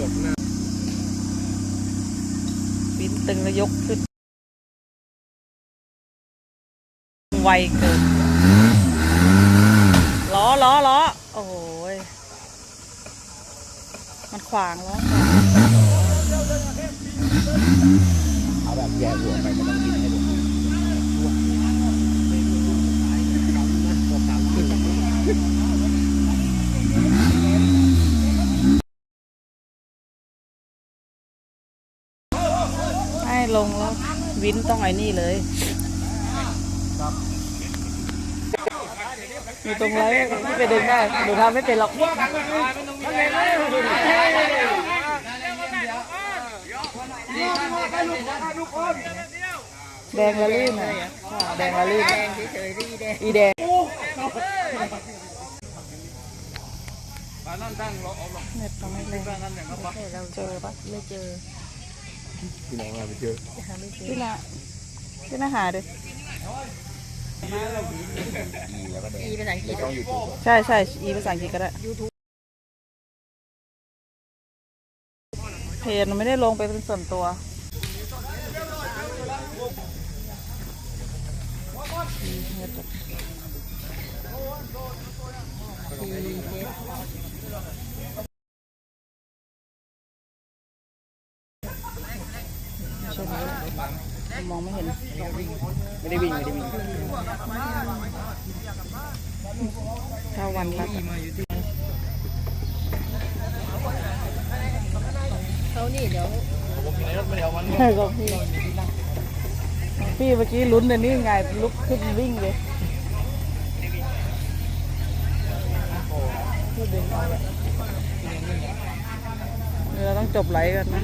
ยกหน้าบินตึงแล้วยกขึ้น ไวเกินล้อล้อล้อโอ้ยมันขวางล้อแย่หัวไปก็ต้องบินให้ดู ลงแล้ว วินต้องไอ้นี่เลยอยู่ตรงไรไม่ไปดึงได้หนูทำไม่เป็นหรอกแดงละลื่นอะแดงละลื่นแดงเฉยๆอีแดงเน็ตต้องไม่เลยเจอปะไม่เจอ พี่น้องมาไปเจอหาไม่เจอพี่นาพี่นาหาดิอีแล้วก็แดงอีภาษาอังกฤษต้องอยู่ถูกใช่ใช่อีภาษาอังกฤษก็ได้ YouTube เพจมันไม่ได้ลงไปเป็นส่วนตัวใช่ไหมมองไม่เห็น ไม่ได้วิ่งไม่ได้วิ่งถ้าวันละเขานี่เดี๋ยวใช่ก็พี่พี่เมื่อกี้ลุ้นเลยนี่ไงลุกขึ้นวิ่งเลยเอาอะเดี๋ยวเราต้องจบไลฟ์กันนะ